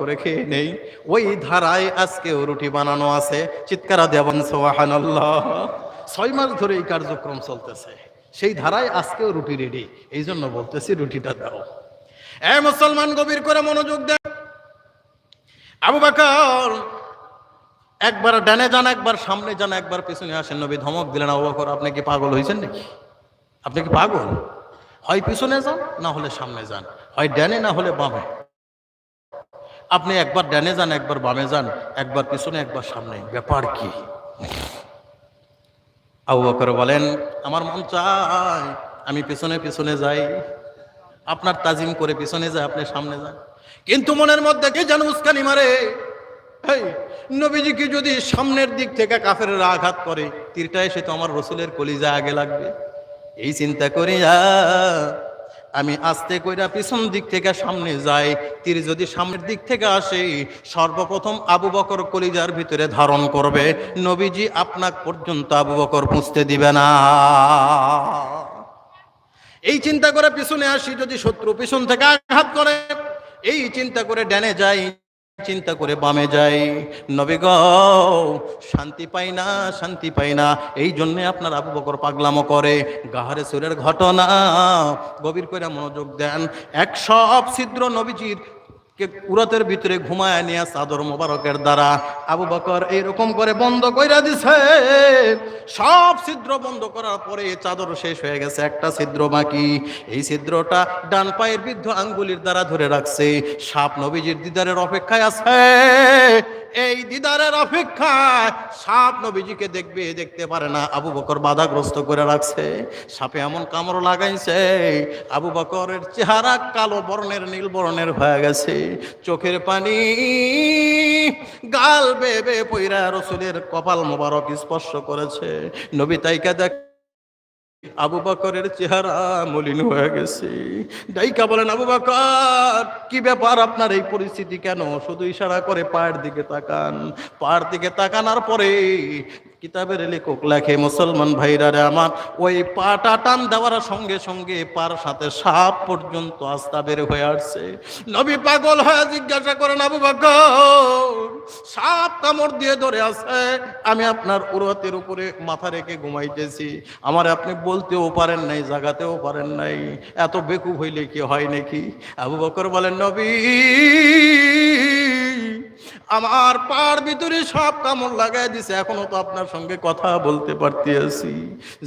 করে খেয়ে নেই। ওই ধারায় আজকেও রুটি বানানো আছে। চিৎকারা দেবন সোহান ছয় মাস ধরে এই কার্যক্রম চলতেছে। সেই ধারায় আজকেও রুটি রেডি এই জন্য বলতেছি, রুটিটা দাও। এ মুসলমান, গভীর করে মনোযোগ দেন। আবু বাকর, একবার ডানে যান, একবার সামনে যান, একবার পিছনে আসেন। নবী ধমক দিলেন, আবু বকর, আপনি কি পাগল হয়েছেন নাকি? আপনি কি পাগল? হয় পিছনে যান, না হলে সামনে যান। হয় ডানে, না হলে বামে। আপনি একবার ডানে যান একবার বামে যান একবার পিছনে একবার সামনে। ব্যাপার কি? আবু বকর বলেন আমার মন চায় আমি পিছনে পিছনে যাই। আপনার তাজিম করে পিছনে যায় আপনি সামনে যান। কিন্তু মনের মধ্যে কে যেন উস্কানি মারে? নবীজিকে যদি সামনের দিক থেকে কাফের আঘাত করে তীরটা এসে তো আমার রসুলের কলিজা আগে লাগবে। এই চিন্তা করিয়া আমি আস্তে কইরা পিছন দিক থেকে সামনে যাই। তীর যদি সামনের দিক থেকে আসে, সর্বপ্রথম আবু বকর কলিজার ভিতরে ধারণ করবে। নবীজি আপনাক পর্যন্ত আবু বকর পুঁছতে দিবে না। এই চিন্তা করে পিছনে আসি, যদি শত্রু পিছন থেকে আঘাত করে, এই চিন্তা করে ড্যানে যাই চিন্তা করে বামে যাই। নবী গ, শান্তি পাই না, শান্তি পাই না। এই জন্যে আপনার আবু বকর পাগলামো করে। গাহারে সুরের ঘটনা, গভীর করে মনোযোগ দেন। এক সব ছিদ্র নবীজির কে কুরাতের ভিতরে ঘুমায় নিয়ে চাদর মোবারকের দ্বারা আবু বকর এইরকম করে বন্ধ কইরা দিছে। সব ছিদ্র বন্ধ করার পরে চাদর শেষ হয়ে গেছে, একটা ছিদ্র বাকি। এই ছিদ্রটা ডান পায়ের বৃদ্ধ আঙ্গুলির দ্বারা ধরে রাখছে। সাপ নবীজির দিদারের অপেক্ষায় আছে। এই দিদারের অপেক্ষায় সাপ নবীজিকে দেখবে, দেখতে পারে না। আবু বকর বাধাগ্রস্ত করে রাখছে। সাপে এমন কামড় লাগাইছে, আবু বকরের চেহারা কালো বর্ণের, নীল বর্ণের হয়ে গেছে। চোখের পানি গাল বেবে পইরা রসুলের কপাল মোবারক স্পর্শ করেছে। নবী তাইকা দেখ আবু বকরের চেহারা মলিন হয়ে গেছে। ডাইকা বলেন, আবু বকর, কি ব্যাপার আপনার এই পরিস্থিতি কেন? শুধু ইশারা করে পায়ের দিকে তাকান। পায়ের দিকে তাকানোর পরে কিতাবের লেখক লেখে, মুসলমান ভাইরা রে আমার, ওই পাটা টান দেওয়ার সঙ্গে সঙ্গে পার সাথে সাপ পর্যন্ত আস্তা বের হয়ে আসছে। নবী পাগল হয়ে জিজ্ঞাসা করেন, আবু বকর, সাপ কামড় দিয়ে ধরে আছে, আমি আপনার উরতের উপরে মাথা রেখে ঘুমাইতেছি। আমার আপনি বলতেও পারেন নাই, জাগাতেও পারেন নাই। এত বেকুব হইলে কি হয় নাকি? আবু বকর বলেন, নবী আমার পার ভিতরে সব কামড় লাগাই দিছে। এখনও তো আপনার সঙ্গে কথা বলতে পারতে আছি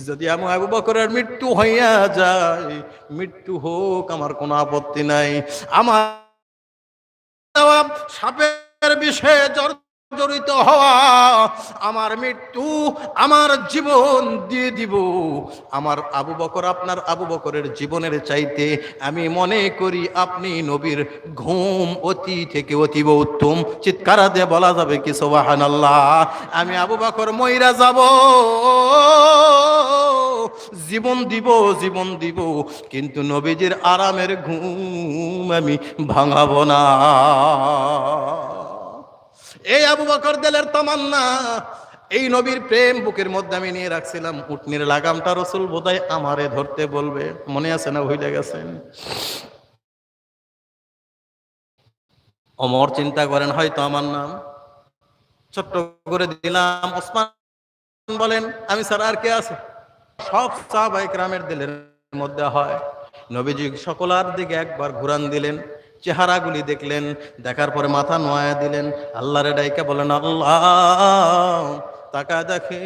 যদি আমি আবু বকরের মৃত্যু হইয়া যায়, মৃত্যু হোক, আমার কোনো আপত্তি নাই। আমার সাপের বিষয়ে জর্জরিত হওয়া, আমার মৃত্যু আমার জীবন দিয়ে দিব। আমার আবু বকর আপনার আবু বকরের জীবনের চাইতে আমি মনে করি আপনি নবীর ঘুম অতি থেকে অতীব উত্তম। চিৎকারা দিয়ে বলা যাবে কি সোবাহান আল্লাহ আমি আবু বকর ময়রা যাব। জীবন দিব জীবন দিব, কিন্তু নবীজির আরামের ঘুম আমি ভাঙাবো না। এই আবু বকর দেলের তামান্না। এই নবীর প্রেম বুকের মধ্যে আমি নিয়ে রাখছিলাম, উটনির লাগামটা রসুল বোধহয় আমারে ধরতে বলবে। মনে আছে না ভুলে গেছেন? অমর চিন্তা করেন, হয়তো আমার নাম। ছোট্ট করে দিলাম, ওসমান বলেন, আমি স্যার আর কে আছে? সব সাহাবাই গ্রামের দিলের মধ্যে হয়। নবীজি সকলার দিকে একবার ঘুরান দিলেন। চেহারাগুলি দেখলেন, দেখার পরে মাথা নোয়া দিলেন। আল্লাহরে ডাইকা বলেন আল্লাহ, তাকা দেখে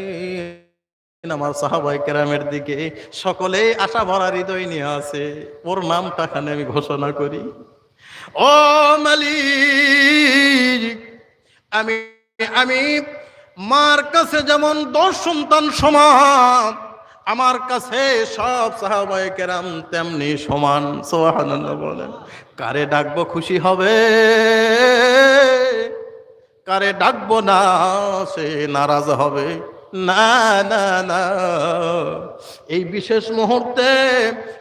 আমার সাহাবাই কেরামের দিকে, সকলেই আশা ভরা হৃদয় নিয়ে আছে। ওর নামটা খানে আমি ঘোষণা করি। ও মালিক, আমি আমি, মার কাছে যেমন দশ সন্তান সমান আমার কাছে সব সাহাবাই কেরাম তেমনি সমান সোহান বলেন। কারে ডাকবো খুশি হবে? কারে ডাকবো না, সে নারাজ হবে। না না না। এই বিশেষ মুহূর্তে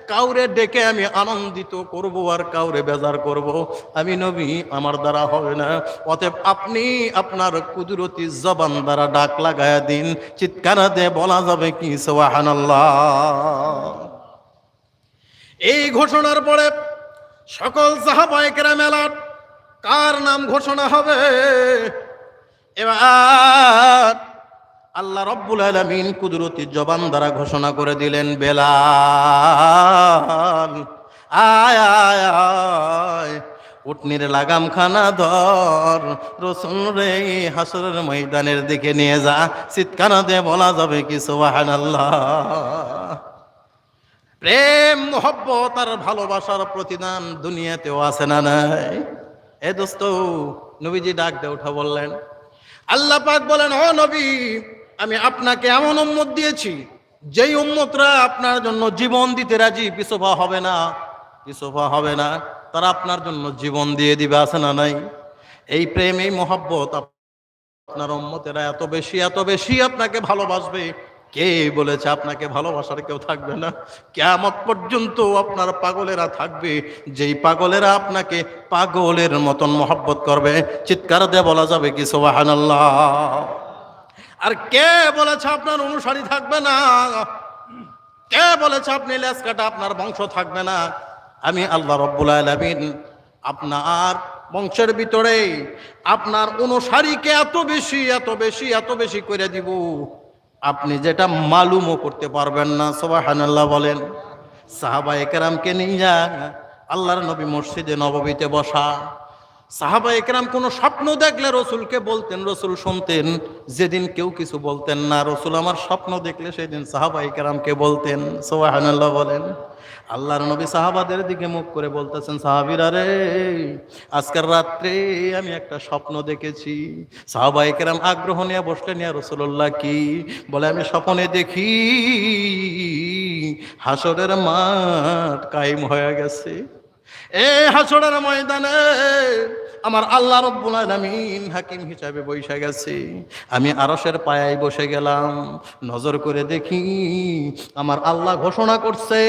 কাউরে ডেকে আমি আনন্দিত করব আর কাউরে বেজার করব। আমি নবী, আমার দ্বারা হবে না। অতএব আপনি আপনার কুদরতি জবান দ্বারা ডাক লাগায়া দিন। চিৎকারা দিয়ে বলা যাবে কি সোহানাল্লাহ এই ঘোষণার পরে সকল সাহাবায়কেরা মেলার কার নাম ঘোষণা হবে? এবার আল্লাহ রব্বুল আলমিন কুদরতি জবান দ্বারা ঘোষণা করে দিলেন, বেলাল, আয় আয় আয়, উটনির লাগাম খানা ধর, রসুন রে, হাসরের ময়দানের দিকে নিয়ে যা চিৎকার দিয়ে বলা যাবে কি সোহান প্রেম, মোহব্বত আর ভালোবাসার প্রতিদান দুনিয়াতেও আছে না নাই? এ দোস্ত, নবীজি ডাক দে উঠা বললেন, আল্লাহ পাক বলেন, ও নবী আমি আপনাকে এমন উম্মত দিয়েছি, যেই উম্মতরা আপনার জন্য জীবন দিতে রাজি, পিছপা হবে না, পিছপা হবে না। তারা আপনার জন্য জীবন দিয়ে দিবে, আছে না নাই? এই প্রেম, এই মোহব্বত আপনার উম্মতেরা এত বেশি এত বেশি আপনাকে ভালোবাসবে। কে বলেছে আপনাকে ভালোবাসার কেউ থাকবে না? কেমন পর্যন্ত আপনার পাগলেরা থাকবে, যেই পাগলেরা আপনাকে পাগলের মতন মহব্বত করবে। চিৎকার দিয়ে বলা যাবে কি, সোবাহানাল্লাহ? আর কে বলেছে আপনার অনুসারী থাকবে না? কে বলেছে আপনি লেস কাটা, আপনার বংশ থাকবে না? আমি আল্লাহ রব্বুল আলমিন আপনার বংশের ভিতরে আপনার অনুসারীকে এত বেশি এত বেশি এত বেশি করে দিব। আপনি যেটা মালুমও করতে পারবেন না, সবাহানাল্লাহ বলেন। সাহাবা একরামকে নিয়ে আল্লাহর নবী মসজিদে নববীতে বসা। সাহাবা একরাম কোনো স্বপ্ন দেখলে রসুলকে বলতেন, রসুল শুনতেন, যেদিন কেউ কিছু বলতেন না, রসুল আমার স্বপ্ন দেখলে সেদিন সাহাবা একরামকে বলতেন সোহানাল্লাহ বলেন। আল্লাহর নবী সাহাবাদের দিকে মুখ করে বলতেছেন, সাহাবিরা রে, আজকের রাত্রে আমি একটা স্বপ্ন দেখেছি। সাহাবা একরাম আগ্রহ নিয়ে বসলেন, ইয়া রসুল্লাহ কি? বলে, আমি স্বপ্নে দেখি হাসরের মাঠ কায়েম হয়ে গেছে। এ হাসড়ার ময়দানে আমার আল্লাহ রব্বুল আলামিন হাকিম হিসাবে বসে গেছে। আমি আরশের পায়ায় বসে গেলাম, নজর করে দেখি আমার আল্লাহ ঘোষণা করছে,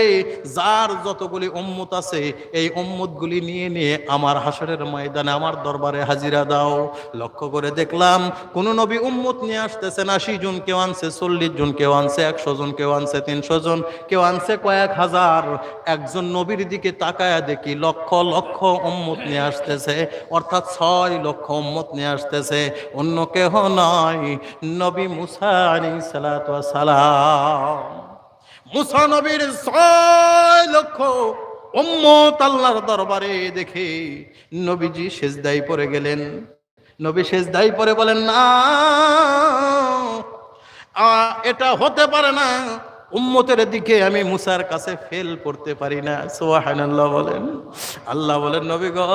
যার যতগুলি উম্মত আছে, এই উম্মতগুলি নিয়ে নিয়ে আমার হাসরের ময়দানে আমার দরবারে হাজিরা দাও। লক্ষ্য করে দেখলাম, কোন নবী উম্মত নিয়ে আসতেছেন আশি জন কেউ আনছে, চল্লিশ জন কেউ আনছে, একশো জন কেউ আনছে, তিনশো জন কেউ আনছে, কয়েক হাজার। একজন নবীর দিকে তাকায়া দেখি লক্ষ লক্ষ উম্মত নিয়ে আসতেছে। অর্থাৎ ছয় লক্ষ উম্মত নিয়ে আসতেছে, অন্য কেহ নয় নবী মুসা আলী সালাম। মুসা নবীর ছয় লক্ষ উম্মত আল্লাহর দরবারে দেখে নবীজি সেজদাই পরে গেলেন। নবী সেজদাই পরে বলেন, না এটা হতে পারে না। উম্মতের দিকে আমি মুসার কাছে ফেল করতে পারি না সোহানাল্লাহ বলেন। আল্লাহ বলেন, নবী গো,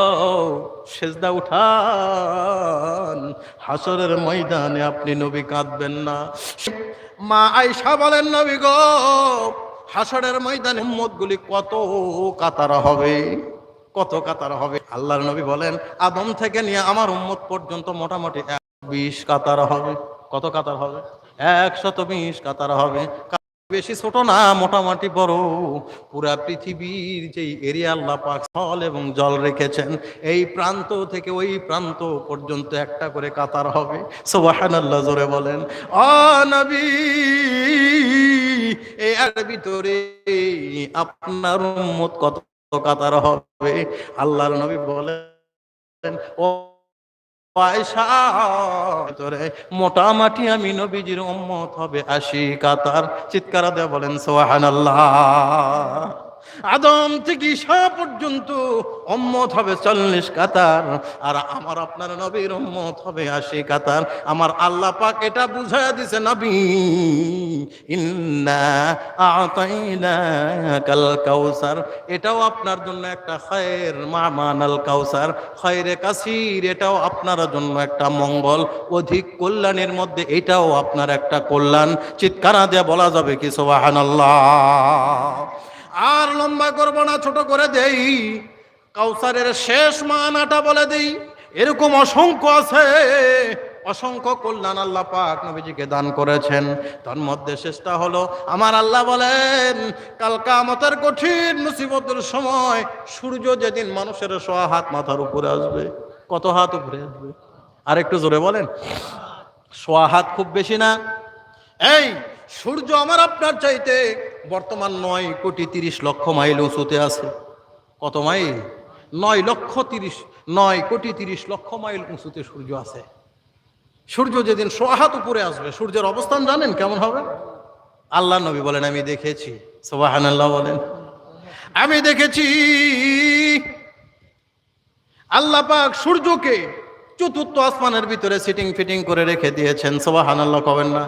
সেজদা উঠান হাসরের ময়দানে আপনি নবী কাঁদবেন না। মা আয়সা বলেন, নবী গো হাসরের ময়দানে উম্মতগুলি কত কাতারা হবে, কত কাতার হবে? আল্লাহর নবী বলেন, আদম থেকে নিয়ে আমার উম্মত পর্যন্ত মোটামুটি এক বিশ কাতার হবে। কত কাতার হবে? একশত বিশ কাতার হবে। বেশি ছোট না, মোটামুটি বড়। পুরা পৃথিবীর যেই এরিয়া আল্লাহ পাক স্থল এবং জল রেখেছেন, এই প্রান্ত থেকে ওই প্রান্ত পর্যন্ত একটা করে কাতার হবে। সুবহানাল্লাহ, জোরে বলেন। অ নবী এই এর ভিতরে আপনার উম্মত কত কাতার হবে? আল্লাহর নবী বলেন, ও ভিতরে মোটামুটি আমি নবীজির উম্মত হবে। আশি কাতার চিৎকার দেয়া বলেন সোহানাল্লাহ আদম থেকে ঈশা পর্যন্ত অম্মত হবে চল্লিশ কাতার, আর আমার আপনার নবীর অম্মত হবে আশি কাতার। আমার আল্লাহ পাক এটা বুঝাইয়া দিছে, নবী, ইন্না আতাইনা কাল কাউসার। এটাও আপনার জন্য একটা খয়ের মামান আল কাউসার, খয়রে কাসির, এটাও আপনার জন্য একটা মঙ্গল। অধিক কল্যাণের মধ্যে এটাও আপনার একটা কল্যাণ। চিৎকারা দিয়ে বলা যাবে কি, সোবাহানাল্লাহ। আর লম্বা করব না, ছোট করে দেই। কাউসারের শেষ মানাটা বলে দেই। এরকম অসংখ্য আছে। অসংখ্য কল্যাণ আল্লাহ পাক নবীজিকে দান করেছেন। তার মধ্যে শেষটা হলো, আমার আল্লাহ বলেন কালকা কামতের কঠিন মুসিবতের সময় সূর্য যেদিন মানুষের সোয়া হাত মাথার উপরে আসবে, কত হাত উপরে আসবে? আর একটু জোরে বলেন। সোয়া হাত খুব বেশি না? এই সূর্য আমার আপনার চাইতে বর্তমান নয় কোটি তিরিশ লক্ষ মাইল উঁচুতে আছে। কত মাইল? নয় লক্ষ তিরিশ, নয় কোটি তিরিশ লক্ষ মাইল উঁচুতে সূর্য আছে। সূর্য যেদিন সোহাত উপরে আসবে, সূর্যের অবস্থান জানেন কেমন হবে? আল্লাহ নবী বলেন, আমি দেখেছি। সোবাহান বলেন, আমি দেখেছি। আল্লাহ পাক সূর্যকে চতুর্থ আসমানের ভিতরে সিটিং ফিটিং করে রেখে দিয়েছেন। সোবাহান আল্লাহ কবেন না?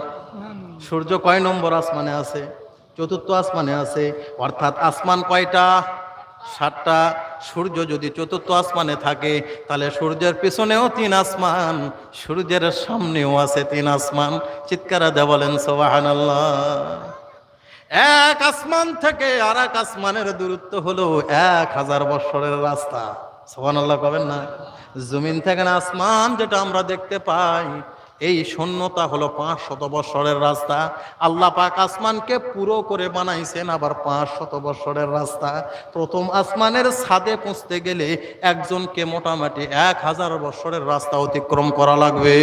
সূর্য কয় নম্বর আসমানে আছে? চতুর্থ আসমানে আছে। অর্থাৎ আসমান কয়টা? সাতটা। সূর্য যদি চতুর্থ আসমানে থাকে, তাহলে সূর্যের পিছনেও তিন আসমান, সূর্যের সামনেও আছে তিন আসমান। চিৎকারা দে বলেন সোবাহান এক আসমান থেকে আর এক আসমানের দূরত্ব হলো এক হাজার বৎসরের রাস্তা। সোহান আল্লাহ কবেন না? জমিন থেকে না, আসমান যেটা আমরা দেখতে পাই এই শূন্যতা হলো পাঁচ শত বৎসরের রাস্তা। আল্লাহ পাক আসমানকে পুরো করে বানাইছেন আবার পাঁচ শত বৎসরের রাস্তা। প্রথম আসমানের ছাদে পৌঁছতে গেলে একজনকে মোটামুটি এক হাজার বৎসরের রাস্তা অতিক্রম করা লাগবে।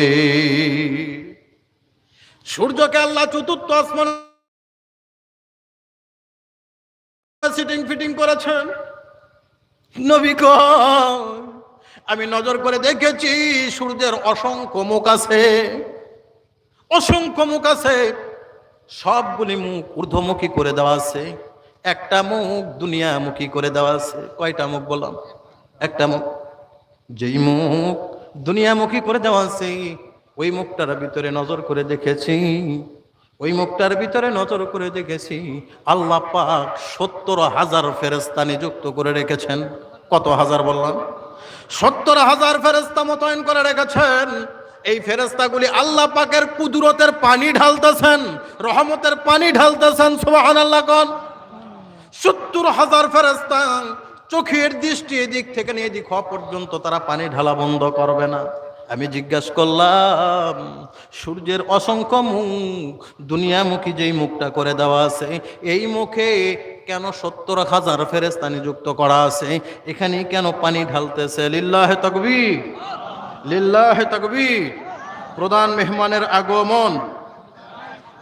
সূর্যকে আল্লাহ চতুর্থ আসমান সিটিং ফিটিং করেছেন। নবী কয়, আমি নজর করে দেখেছি, সূর্যের অসংখ্য মুখ আছে। অসংখ্য মুখ আছে। সবগুলি মুখ ঊর্ধ্বমুখী করে দেওয়া আছে। একটা মুখ দুনিয়ামুখী করে দেওয়া আছে। কয়টা মুখ বললাম একটা মুখ। যেই মুখ দুনিয়ামুখী করে দেওয়া আছে, ওই মুখটার ভিতরে নজর করে দেখেছি। ওই মুখটার ভিতরে নজর করে দেখেছি, আল্লাহ পাক সত্তর হাজার ফেরেস্তা নিযুক্ত করে রেখেছেন। কত হাজার বললাম? সত্তর হাজার ফেরেস্তা মোতায়েন করে রেখেছেন। এই ফেরেস্তাগুলি আল্লাহ পাকের কুদরতের পানি ঢালতেছেন, রহমতের পানি ঢালতেছেন সুবাহান আল্লাহ কন। সত্তর হাজার ফেরেস্তা চোখের দৃষ্টি এদিক থেকে নিয়ে এদিক হওয়া পর্যন্ত তারা পানি ঢালা বন্ধ করবে না। আমি জিজ্ঞাসা করলাম, সূর্যের অসংখ্য মুখ, দুনিয়ামুখী যেই মুখটা করে দেওয়া আছে, এই মুখে কেন সত্তর হাজার ফেরেস্তা নিযুক্ত করা আছে? এখানে কেন পানি ঢালতেছে? লিল্লাহ তকবি লিল্লাহ তকবি প্রধান মেহমানের আগমন।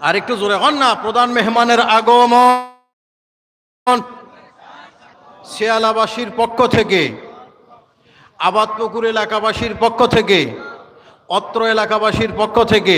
আর একটু জোরে হন না, প্রধান মেহমানের আগমন। শিয়ালাবাসীর পক্ষ থেকে আবাদপুকুর এলাকাবাসীর পক্ষ থেকে অত্র এলাকাবাসীর পক্ষ থেকে